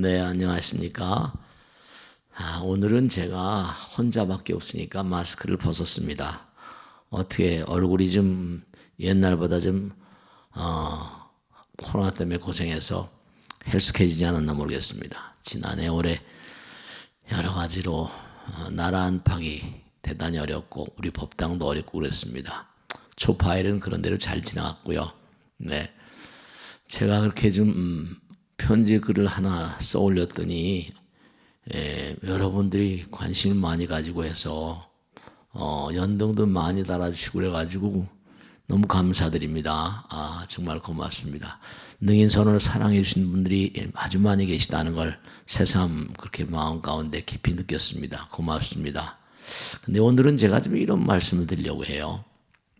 네, 안녕하십니까. 아, 오늘은 제가 혼자밖에 없으니까 마스크를 벗었습니다. 어떻게 얼굴이 좀 옛날보다 좀, 어, 코로나 때문에 고생해서 헬스케지지 않았나 모르겠습니다. 지난해 올해 여러 가지로 어, 나라 안팎이 대단히 어렵고 우리 법당도 어렵고 그랬습니다. 초파일은 그런 대로 잘 지나갔고요. 네. 제가 그렇게 좀 음, 편지 글을 하나 써 올렸더니 예, 여러분들이 관심을 많이 가지고 해서 어, 연등도 많이 달아주시고 그래가지고 너무 감사드립니다. 아 정말 고맙습니다. 능인선을 사랑해 주신 분들이 아주 많이 계시다는 걸 새삼 그렇게 마음 가운데 깊이 느꼈습니다. 고맙습니다. 근데 오늘은 제가 좀 이런 말씀을 드리려고 해요.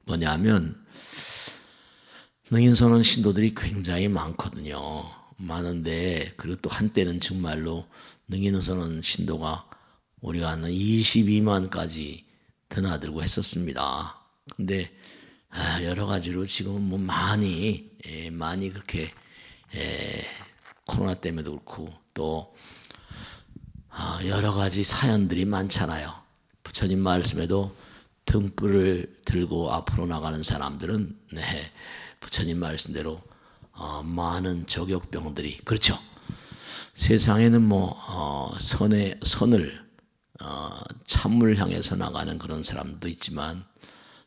뭐냐면 능인선언 신도들이 굉장히 많거든요. 많은데 그리고 또 한때는 정말로 능인선언 신도가 우리가 아는 22만까지 드나들고 했었습니다. 근데 아, 여러 가지로 지금은 뭐 많이 예, 많이 그렇게 예, 코로나 때문에도 그렇고 또 아, 여러 가지 사연들이 많잖아요. 부처님 말씀에도 등불을 들고 앞으로 나가는 사람들은 네, 부처님 말씀대로 어, 많은 저격병들이 그렇죠. 세상에는 뭐 어, 선의 선을 어, 참물 향해서 나가는 그런 사람도 있지만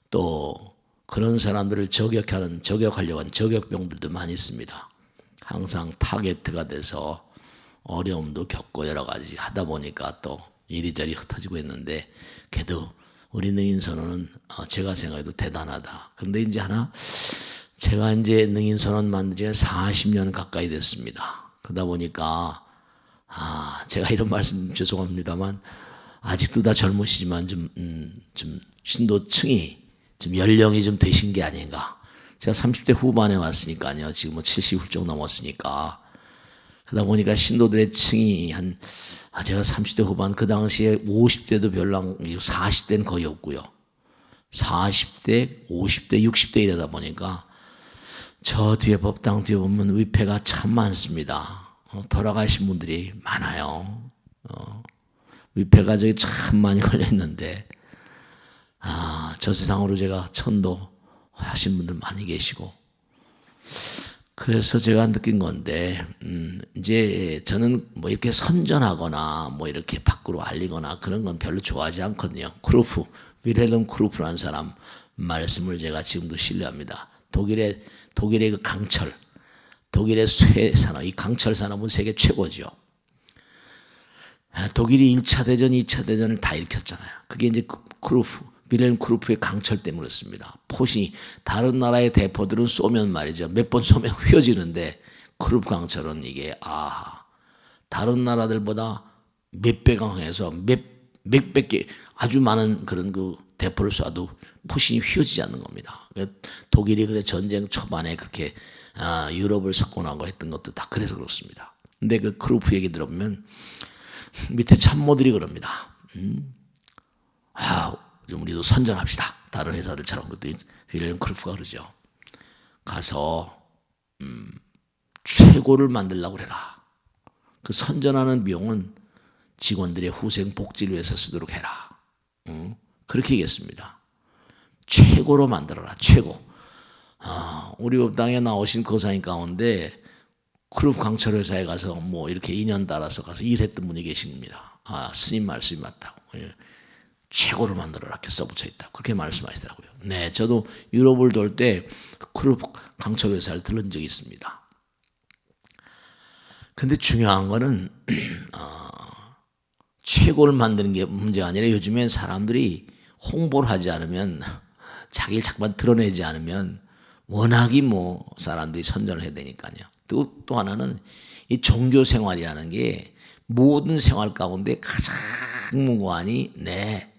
또 그런 사람들을 저격하는 저격하려고 하는 저격병들도 많이 있습니다. 항상 타겟트가 돼서 어려움도 겪고 여러 가지 하다 보니까 또 이리저리 흩어지고 있는데 그래도 우리 능인 선언은 어, 제가 생각해도 대단하다. 근데 이제 하나 제가 이제 능인선언 만든 지가 40년 가까이 됐습니다. 그러다 보니까 아 제가 이런 말씀 죄송합니다만 아직도 다 젊으시지만 좀, 음, 좀 신도층이 좀 연령이 좀 되신 게 아닌가. 제가 30대 후반에 왔으니까요. 지금 뭐 70 훌쩍 넘었으니까. 그러다 보니까 신도들의 층이 한, 아, 제가 30대 후반, 그 당시에 50대도 별로 안, 40대는 거의 없고요. 40대, 50대, 60대 이러다 보니까 저 뒤에 법당 뒤에 보면 위패가 참 많습니다. 어, 돌아가신 분들이 많아요. 어, 위패가 저기 참 많이 걸려있는데, 아, 저 세상으로 제가 천도 하신 분들 많이 계시고, 그래서 제가 느낀 건데, 음, 이제 저는 뭐 이렇게 선전하거나 뭐 이렇게 밖으로 알리거나 그런 건 별로 좋아하지 않거든요. 크루프, 위렐름 크루프라는 사람 말씀을 제가 지금도 신뢰합니다. 독일의, 독일의 그 강철, 독일의 쇠 산업, 이 강철 산업은 세계 최고죠. 아, 독일이 1차 대전, 2차 대전을 다 일으켰잖아요. 그게 이제 크루프, 빌헬m 크루프의 강철 때문에 그렇습니다. 포시 다른 나라의 대포들은 쏘면 말이죠. 몇 번 쏘면 휘어지는데 크루프 강철은 이게 아 다른 나라들보다 몇 배 강해서 몇 몇백 개 아주 많은 그런 그 대포를 쏴도 포신이 휘어지지 않는 겁니다. 독일이 그래 전쟁 초반에 그렇게 아, 유럽을 석권하고 했던 것도 다 그래서 그렇습니다. 근데 그 크루프 얘기 들어보면 밑에 참모들이 그럽니다. 음? 아, 좀 우리도 선전합시다. 다른 회사들처럼 그랬더니 윌리엄 크루프가 그러죠. 가서 음, 최고를 만들려고 그래라. 그 선전하는 비용은 직원들의 후생 복지를 위해서 쓰도록 해라. 응? 그렇게 얘기했습니다. 최고로 만들어라. 최고. 아, 우리 법당에 나오신 거사님 가운데 크룹 강철 회사에 가서 뭐 이렇게 인연 따라서 가서 일했던 분이 계십니다. 아, 스님 말씀이 맞다고. 예. 최고를 만들어라 이렇게 써붙여 있다. 그렇게 말씀하시더라고요. 네, 저도 유럽을 돌때 크룹 강철 회사를 들른 적이 있습니다. 근데 중요한 거는 어, 최고를 만드는 게 문제가 아니라 요즘엔 사람들이 홍보를 하지 않으면 자기를 자꾸만 드러내지 않으면 워낙이 뭐 사람들이 선전을 해야 되니까요. 또, 또 하나는 이 종교 생활이라는 게 모든 생활 가운데 가장 무관이 네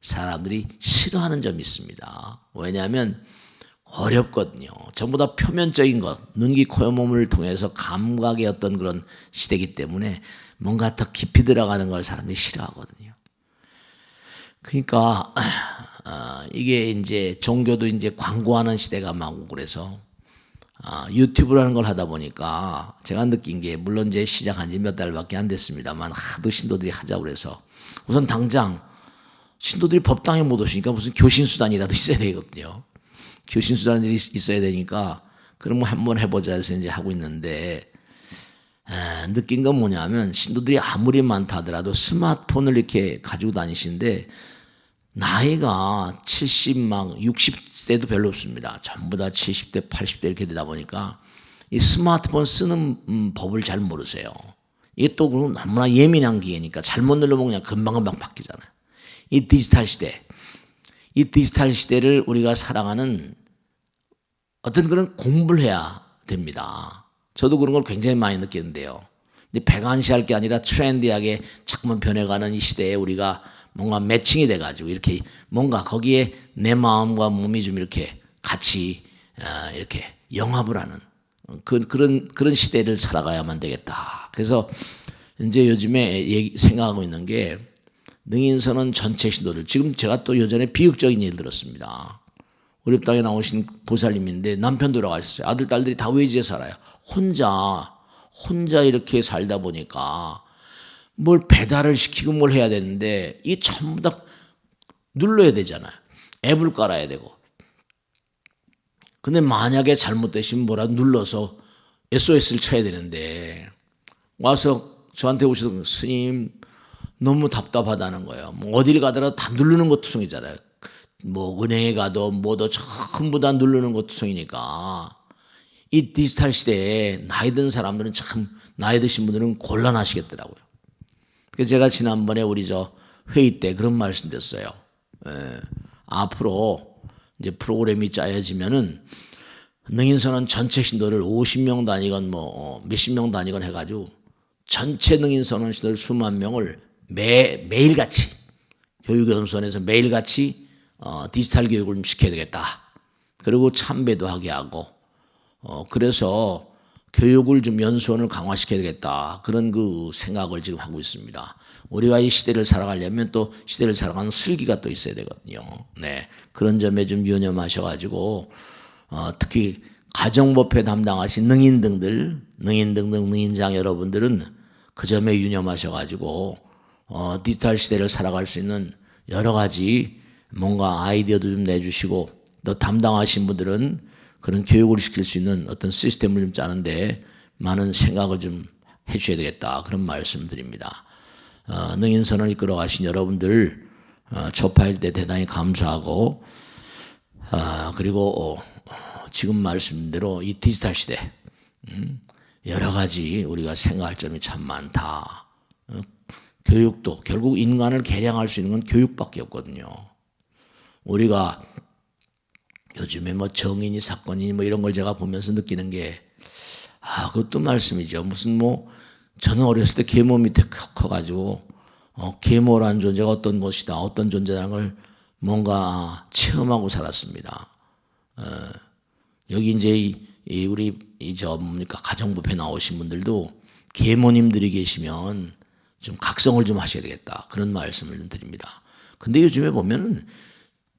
사람들이 싫어하는 점이 있습니다. 왜냐하면 어렵거든요. 전부 다 표면적인 것, 눈, 귀, 코, 몸을 통해서 감각의 어떤 그런 시대이기 때문에 뭔가 더 깊이 들어가는 걸 사람들이 싫어하거든요. 그러니까 어, 이게 이제 종교도 이제 광고하는 시대가 많고 그래서 아, 유튜브라는 걸 하다 보니까 제가 느낀 게 물론 이제 시작한 지 몇 달밖에 안 됐습니다만 하도 신도들이 하자고 그래서 우선 당장 신도들이 법당에 못 오시니까 무슨 교신 수단이라도 있어야 되거든요. 교신 수단이 있어야 되니까 그럼 뭐 한번 해보자 해서 이제 하고 있는데 에, 느낀 건 뭐냐면 신도들이 아무리 많다 하더라도 스마트폰을 이렇게 가지고 다니시는데 나이가 70막 60대도 별로 없습니다. 전부 다 70대, 80대 이렇게 되다 보니까 이 스마트폰 쓰는 음, 법을 잘 모르세요. 이게 또 그럼 너무나 예민한 기계니까 잘못 눌러보면 금방금방 바뀌잖아요. 이 디지털 시대, 이 디지털 시대를 우리가 살아가는 어떤 그런 공부를 해야 됩니다. 저도 그런 걸 굉장히 많이 느꼈는데요. 이제 배관시할 게 아니라 트렌디하게 자꾸만 변해가는 이 시대에 우리가 뭔가 매칭이 돼가지고 이렇게 뭔가 거기에 내 마음과 몸이 좀 이렇게 같이 어, 이렇게 영합을 하는 그, 그런 그런 시대를 살아가야만 되겠다. 그래서 이제 요즘에 얘기, 생각하고 있는 게 능인선은 전체 신도들 지금 제가 또 예전에 비극적인 일 들었습니다. 우리 땅에 나오신 보살님인데 남편 돌아가셨어요. 아들 딸들이 다 외지에 살아요. 혼자 혼자 이렇게 살다 보니까 뭘 배달을 시키고 뭘 해야 되는데 이 전부 다 눌러야 되잖아요. 앱을 깔아야 되고. 근데 만약에 잘못되시면 뭐라 눌러서 SOS를 쳐야 되는데 와서 저한테 오셔서 스님 너무 답답하다는 거예요. 뭐 어딜 가더라도 다 누르는 것도 성이잖아요. 뭐 은행에 가도 뭐도 전부 다 누르는 것도 성이니까 이 디지털 시대에 나이 든 사람들은 참 나이 드신 분들은 곤란하시겠더라고요. 그래서 제가 지난번에 우리 저 회의 때 그런 말씀드렸어요. 예, 앞으로 이제 프로그램이 짜여지면은 능인선은 전체 신도를 50명 단위건 뭐 어, 몇십 명 단위건 해가지고 전체 능인선원 신도를 수만 명을 매 매일같이 교육연수원에서 매일같이 어, 디지털 교육을 좀 시켜야 되겠다. 그리고 참배도 하게 하고 어, 그래서 교육을 좀 연수원을 강화시켜야 되겠다. 그런 그 생각을 지금 하고 있습니다. 우리가 이 시대를 살아가려면 또 시대를 살아가는 슬기가 또 있어야 되거든요. 네. 그런 점에 좀 유념하셔가지고, 어, 특히 가정법회 담당하신 능인 등들, 능인 등등 능인장 여러분들은 그 점에 유념하셔가지고, 어, 디지털 시대를 살아갈 수 있는 여러 가지 뭔가 아이디어도 좀 내주시고, 또 담당하신 분들은 그런 교육을 시킬 수 있는 어떤 시스템을 좀 짜는데 많은 생각을 좀 해주셔야 되겠다. 그런 말씀 드립니다. 어, 능인선을 이끌어 가신 여러분들 어, 접할 때 대단히 감사하고 어, 그리고 어, 지금 말씀대로 이 디지털 시대 음, 여러 가지 우리가 생각할 점이 참 많다. 어, 교육도 결국 인간을 개량할 수 있는 건 교육밖에 없거든요. 우리가 요즘에 뭐 정인이 사건이니 뭐 이런 걸 제가 보면서 느끼는 게 아, 그것도 말씀이죠. 무슨 뭐 저는 어렸을 때 계모 밑에 커가지고 어, 계모라는 존재가 어떤 것이다, 어떤 존재라는 걸 뭔가 체험하고 살았습니다. 어, 여기 이제 이, 이 우리 이저 뭡니까 가정부패 나오신 분들도 계모님들이 계시면 좀 각성을 좀 하셔야 되겠다 그런 말씀을 좀 드립니다. 근데 요즘에 보면은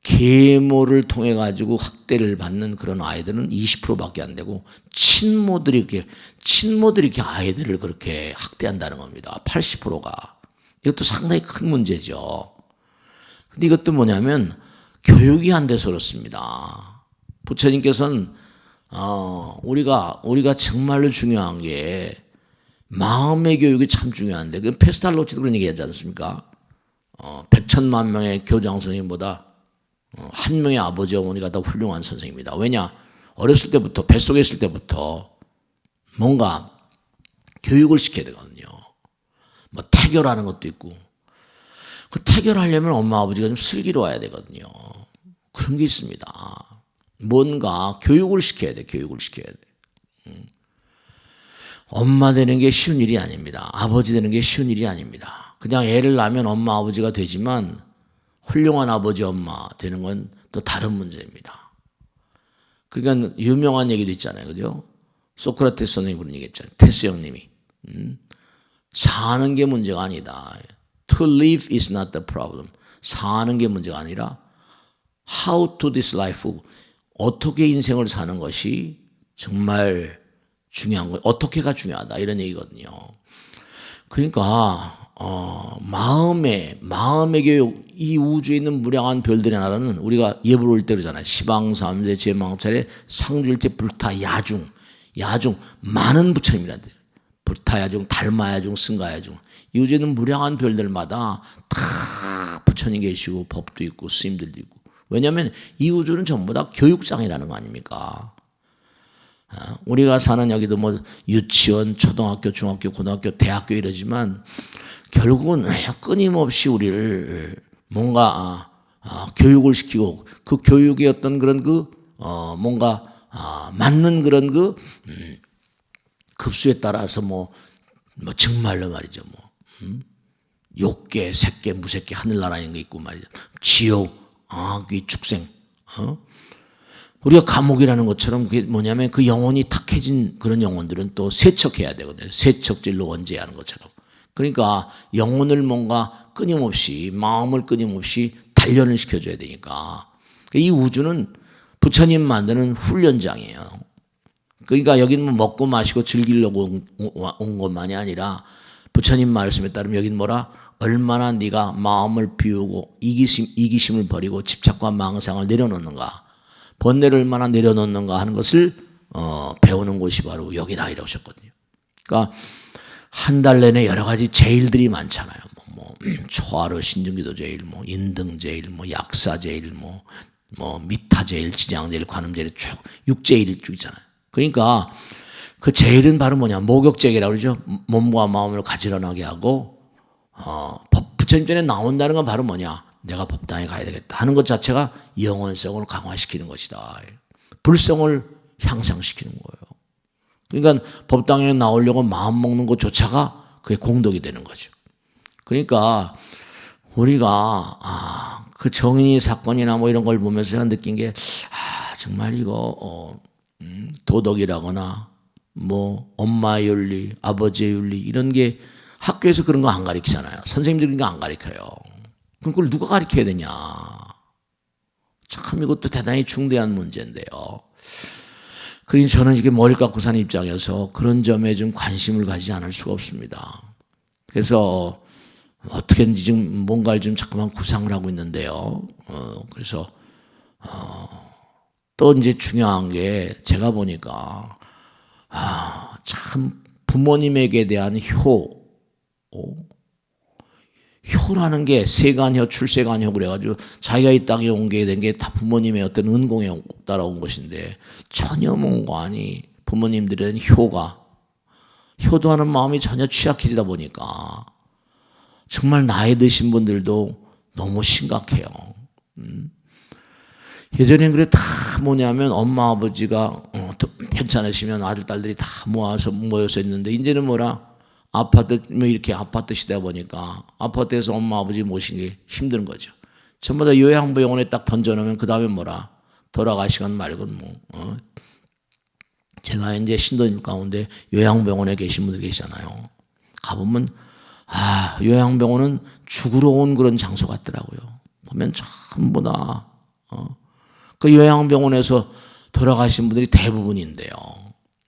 계모를 통해 가지고 학대를 받는 그런 아이들은 20%밖에 안 되고 친모들이 이렇게 친모들이 이렇게 아이들을 그렇게 학대한다는 겁니다. 80%가 이것도 상당히 큰 문제죠. 근데 이것도 뭐냐면 교육이 안 돼서 그렇습니다. 부처님께서는 어, 우리가 우리가 정말로 중요한 게 마음의 교육이 참 중요한데 그 페스탈로치도 그런 얘기하지 않습니까? 어, 100천만 명의 교장 선생님보다 어, 한 명의 아버지 어머니가 더 훌륭한 선생입니다. 왜냐? 어렸을 때부터 뱃속에 있을 때부터 뭔가 교육을 시켜야 되거든요. 뭐 태교라는 것도 있고 그 태교하려면 엄마 아버지가 좀 슬기로워야 되거든요. 그런 게 있습니다. 뭔가 교육을 시켜야 돼. 교육을 시켜야 돼. 음. 엄마 되는 게 쉬운 일이 아닙니다. 아버지 되는 게 쉬운 일이 아닙니다. 그냥 애를 낳으면 엄마 아버지가 되지만 훌륭한 아버지 엄마 되는 건 또 다른 문제입니다. 그러니까 유명한 얘기도 있잖아요. 그죠? 소크라테스 선생님이 그런 얘기 했잖아요. 테스 형님이. 음? 사는 게 문제가 아니다. To live is not the problem. 사는 게 문제가 아니라 how to this life. 어떻게 인생을 사는 것이 정말 중요한 거 어떻게가 중요하다 이런 얘기거든요. 그러니까 어, 마음의 마음의 교육 이 우주에 있는 무량한 별들의 나라는 우리가 예불 올 때로잖아요. 시방 삼재 제망찰에 상줄때 불타 야중 야중 많은 부처님이라 돼요. 불타 야중 달마 야중 승가 야중 이 우주에 있는 무량한 별들마다 다 부처님 계시고 법도 있고 스님들도 있고 왜냐하면 이 우주는 전부 다 교육장이라는 거 아닙니까? 아, 우리가 사는 여기도 뭐 유치원, 초등학교, 중학교, 고등학교, 대학교 이러지만 결국은 끊임없이 우리를 뭔가 아, 아, 교육을 시키고 그 교육의 어떤 그런 그 어, 뭔가 아, 맞는 그런 그 음, 급수에 따라서 뭐, 뭐 정말로 말이죠 뭐 음? 욕계, 색계, 무색계, 하늘나라는 게 있고 말이죠 지옥, 악귀, 축생 어? 우리가 감옥이라는 것처럼 그게 뭐냐면 그 영혼이 탁해진 그런 영혼들은 또 세척해야 되거든요. 세척질로 원죄하는 것처럼. 그러니까 영혼을 뭔가 끊임없이 마음을 끊임없이 단련을 시켜줘야 되니까 이 우주는 부처님 만드는 훈련장이에요. 그러니까 여기는 뭐 먹고 마시고 즐기려고 온, 온 것만이 아니라 부처님 말씀에 따르면 여기는 뭐라 얼마나 네가 마음을 비우고 이기심, 이기심을 버리고 집착과 망상을 내려놓는가 번뇌를 얼마나 내려놓는가 하는 것을 어, 배우는 곳이 바로 여기다 이러셨거든요. 그러니까 한 달 내내 여러 가지 제일들이 많잖아요. 뭐, 뭐 초하루 신중기도 제일, 뭐 인등 제일, 뭐 약사 제일, 뭐, 뭐 미타 제일, 지장 제일, 관음 제일 쭉 육제일 쭉 있잖아요. 그러니까 그 제일은 바로 뭐냐 목욕제이라고 그러죠. 몸과 마음을 가지런하게 하고 어, 부처님 전에 나온다는 건 바로 뭐냐 내가 법당에 가야 되겠다 하는 것 자체가 영원성을 강화시키는 것이다. 불성을 향상시키는 거예요. 그러니까 법당에 나오려고 마음 먹는 것조차가 그게 공덕이 되는 거죠. 그러니까 우리가 아, 그 정인이 사건이나 뭐 이런 걸 보면서 느낀 게 아, 정말 이거 어, 음, 도덕이라거나 뭐 엄마의 윤리, 아버지의 윤리 이런 게 학교에서 그런 거 안 가르치잖아요. 선생님들이 그런 거 안 가르쳐요. 그걸 누가 가르쳐야 되냐. 참 이것도 대단히 중대한 문제인데요. 그러니 저는 이게 머리 깎고 사는 입장에서 그런 점에 좀 관심을 가지지 않을 수가 없습니다. 그래서 어떻게든지 지금 뭔가를 좀 자꾸만 구상을 하고 있는데요. 어, 그래서 어, 또 이제 중요한 게 제가 보니까 아, 참 부모님에게 대한 효, 어, 효라는 게 세간효, 출세간효 그래가지고 자기가 이 땅에 온 게 된 게 다 부모님의 어떤 은공에 따라온 것인데 전혀 뭔가 아니 부모님들은 효가 효도하는 마음이 전혀 취약해지다 보니까 정말 나이 드신 분들도 너무 심각해요. 음. 예전엔 그래 다 뭐냐면 엄마 아버지가 어, 괜찮으시면 아들 딸들이 다 모아서 모여서 있는데 이제는 뭐라 아파트 뭐 이렇게 아파트 시대다 보니까 아파트에서 엄마 아버지 모시기 힘든 거죠. 전부 다 요양병원에 딱 던져놓으면 그 다음에 뭐라 돌아가시건 말건 뭐. 어. 제가 이제 신도님 가운데 요양병원에 계신 분들 계시잖아요. 가보면 아 요양병원은 죽으러 온 그런 장소 같더라고요. 보면 전부 다 어. 그 요양병원에서 돌아가신 분들이 대부분인데요.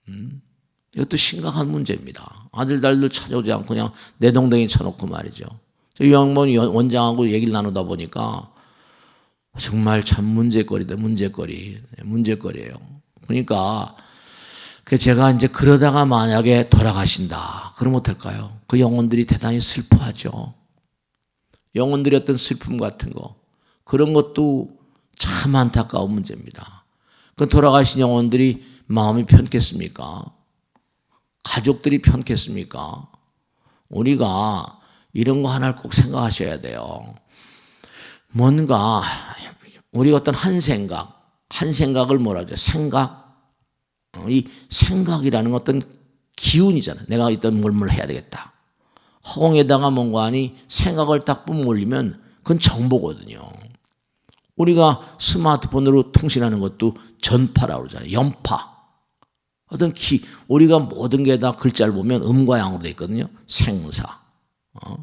음. 이것도 심각한 문제입니다. 아들, 딸들 찾아오지 않고 그냥 내 동댕이 쳐놓고 말이죠. 저 요양원 원장하고 얘기를 나누다 보니까 정말 참 문제거리다, 문제거리. 네, 문제거리예요. 그러니까 그 제가 이제 그러다가 만약에 돌아가신다. 그러면 어떨까요? 그 영혼들이 대단히 슬퍼하죠. 영혼들의 어떤 슬픔 같은 거. 그런 것도 참 안타까운 문제입니다. 그 돌아가신 영혼들이 마음이 편겠습니까? 가족들이 편겠습니까? 우리가 이런 거 하나를 꼭 생각하셔야 돼요. 뭔가 우리 어떤 한 생각, 한 생각을 뭐라 하죠? 생각. 어, 이 생각이라는 어떤 기운이잖아요. 내가 어떤 뭘 해야 되겠다. 허공에다가 뭔가 하니 생각을 딱 뿜올리면 그건 정보거든요. 우리가 스마트폰으로 통신하는 것도 전파라고 그러잖아요. 연파. 어떤 기, 우리가 모든 게 다 글자를 보면 음과 양으로 되어 있거든요. 생사, 어,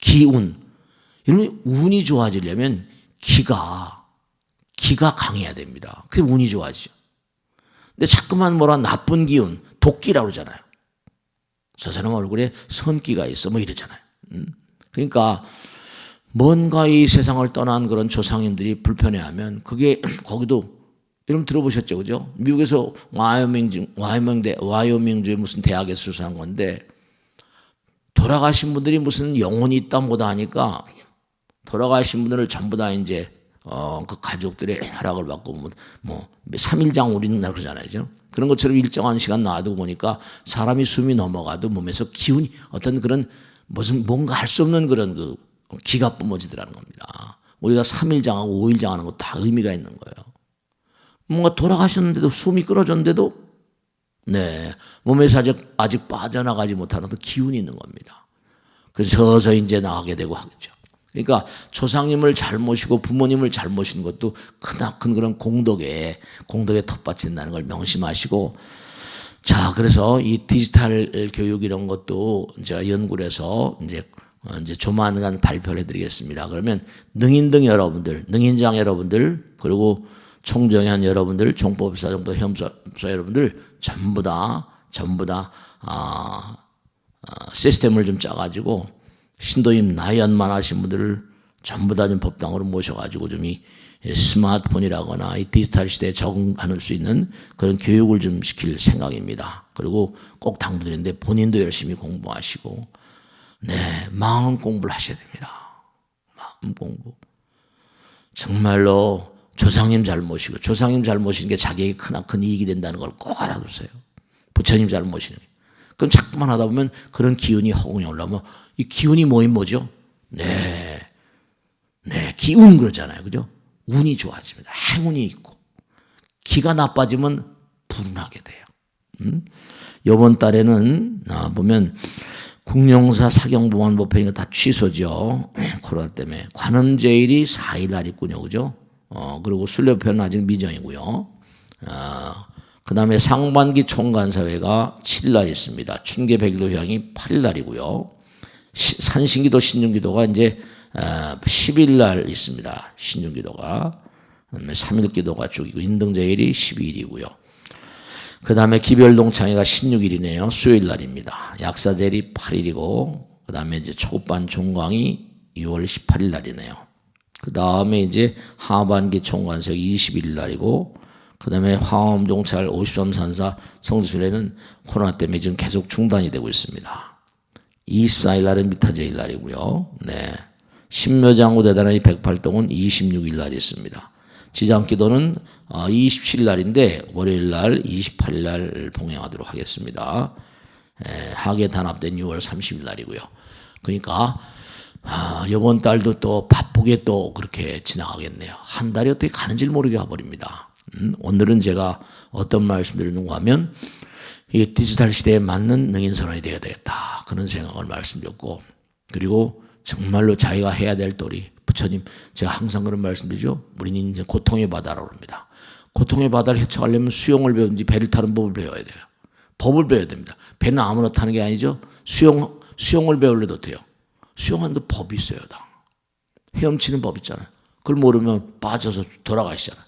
기운. 이런 운이 좋아지려면 기가, 기가 강해야 됩니다. 그게 운이 좋아지죠. 근데 자꾸만 뭐라 나쁜 기운, 도끼라고 그러잖아요. 저 사람 얼굴에 선기가 있어 뭐 이러잖아요. 음? 그러니까 뭔가 이 세상을 떠난 그런 조상님들이 불편해하면 그게 거기도 여러분 들어보셨죠, 그죠? 미국에서 와이오밍 와이오밍 대 와이오밍주의 무슨 대학에서 수사한 건데 돌아가신 분들이 무슨 영혼이 있다 뭐다 하니까 돌아가신 분들을 전부 다 이제 어, 그 가족들의 허락을 받고 뭐, 뭐 3일장 우리는 날 그러잖아요. 그죠? 그런 것처럼 일정한 시간 놔두고 보니까 사람이 숨이 넘어가도 몸에서 기운이 어떤 그런 무슨 뭔가 할 수 없는 그런 그 기가 뿜어지더라는 겁니다. 우리가 3일장하고 5일장 하는 거다 의미가 있는 거예요. 뭔가 돌아가셨는데도 숨이 끊어졌는데도 네 몸에서 아직 아직 빠져나가지 못하는 그 기운이 있는 겁니다. 그래서 서서 이제 나가게 되고 하겠죠. 그러니까 조상님을 잘 모시고 부모님을 잘 모시는 것도 크나큰 그런 공덕에 공덕에 텃밭인다는 걸 명심하시고 자 그래서 이 디지털 교육 이런 것도 제가 연구를 해서 이제 어, 이제 조만간 발표를 해드리겠습니다. 그러면 능인등 여러분들, 능인장 여러분들, 그리고 총정한 여러분들, 종법사 정도 협사 여러분들 전부 다 전부 다 아, 아, 시스템을 좀 짜가지고 신도임 나이안만 하신 분들을 전부 다 좀 법당으로 모셔가지고 좀 이 스마트폰이라거나 이 디지털 시대에 적응할 수 있는 그런 교육을 좀 시킬 생각입니다. 그리고 꼭 당부드리는데 본인도 열심히 공부하시고 네 마음 공부를 하셔야 됩니다. 마음 공부. 정말로 조상님 잘 모시고 조상님 잘 모시는 게 자기에게 크나큰 이익이 된다는 걸 꼭 알아두세요. 부처님 잘 모시는 게. 그럼 자꾸만 하다 보면 그런 기운이 허공에 올라오면 이 기운이 뭐인 뭐죠? 네. 네. 기운 그러잖아요. 그죠? 운이 좋아집니다. 행운이 있고. 기가 나빠지면 불운하게 돼요. 음? 이번 달에는 아, 보면 국영사 사경보안법회가 다 취소죠. 코로나 때문에. 관음제일이 4일 날 있군요. 그죠? 어, 그리고 순례표는 아직 미정이고요. 아, 그 다음에 상반기 총간사회가 7날 있습니다. 춘계 백로향이 8일날이고요. 산신기도 신중기도가 이제 10일날 아, 있습니다. 신중기도가. 그다음에 3일 기도가 쭉이고 인등제일이 12일이고요. 그 다음에 기별동창회가 16일이네요. 수요일 날입니다. 약사제일이 8일이고 그 다음에 이제 초반 종광이 6월 18일 날이네요. 그 다음에 이제 하반기 총관석 21일 날이고 그 다음에 화엄종찰 53산사 성지순례는 코로나 때문에 지금 계속 중단이 되고 있습니다. 24일 날은 미타제일 날이고요. 네. 신묘장구 대단하니 108동은 26일 날이 있습니다. 지장기도는 27일 어, 날인데 월요일 날 28일 날 봉행하도록 하겠습니다. 하계 단합된 6월 30일 날이고요. 그러니까 아, 이번 달도 또 바쁘게 또 그렇게 지나가겠네요. 한 달이 어떻게 가는지 모르게 가버립니다. 음, 오늘은 제가 어떤 말씀드리는가 하면 이 디지털 시대에 맞는 능인 선언이 되어야 되겠다. 그런 생각을 말씀드렸고 그리고 정말로 자기가 해야 될 도리 부처님 제가 항상 그런 말씀드리죠. 우리는 이제 고통의 바다라고 합니다. 고통의 바다를 헤쳐가려면 수영을 배운지 배를 타는 법을 배워야 돼요. 법을 배워야 됩니다. 배는 아무나 타는 게 아니죠. 수영 수영을 배울래도 돼요. 수영하는데 법이 있어요. 다. 헤엄치는 법 있잖아요. 그걸 모르면 빠져서 돌아가시잖아요.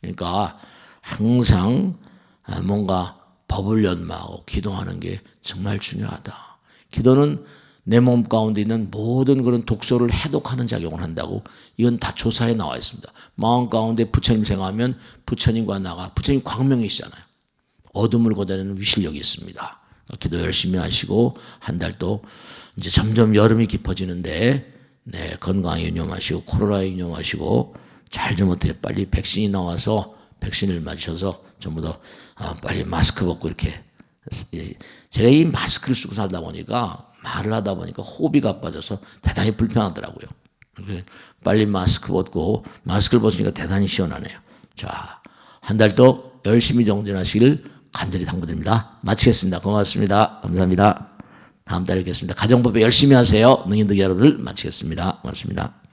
그러니까 항상 뭔가 법을 연마하고 기도하는 게 정말 중요하다. 기도는 내 몸 가운데 있는 모든 그런 독소를 해독하는 작용을 한다고 이건 다 조사에 나와 있습니다. 마음 가운데 부처님 생각하면 부처님과 나가 부처님 광명이시잖아요. 어둠을 걷어내는 위실력이 있습니다. 기도 열심히 하시고 한 달또 이제 점점 여름이 깊어지는데 네, 건강에 유념하시고 코로나에 유념하시고 잘좀 어떻게 빨리 백신이 나와서 백신을 맞으셔서 전부 다 아, 빨리 마스크 벗고 이렇게 제가 이 마스크를 쓰고 살다 보니까 말을 하다 보니까 호흡이 가 빠져서 대단히 불편하더라고요. 빨리 마스크 벗고 마스크를 벗으니까 대단히 시원하네요. 자, 한달또 열심히 정진하시길 간절히 당부드립니다. 마치겠습니다. 고맙습니다. 감사합니다. 다음 달에 뵙겠습니다. 가정법에 열심히 하세요. 능인들 여러분들 마치겠습니다. 고맙습니다.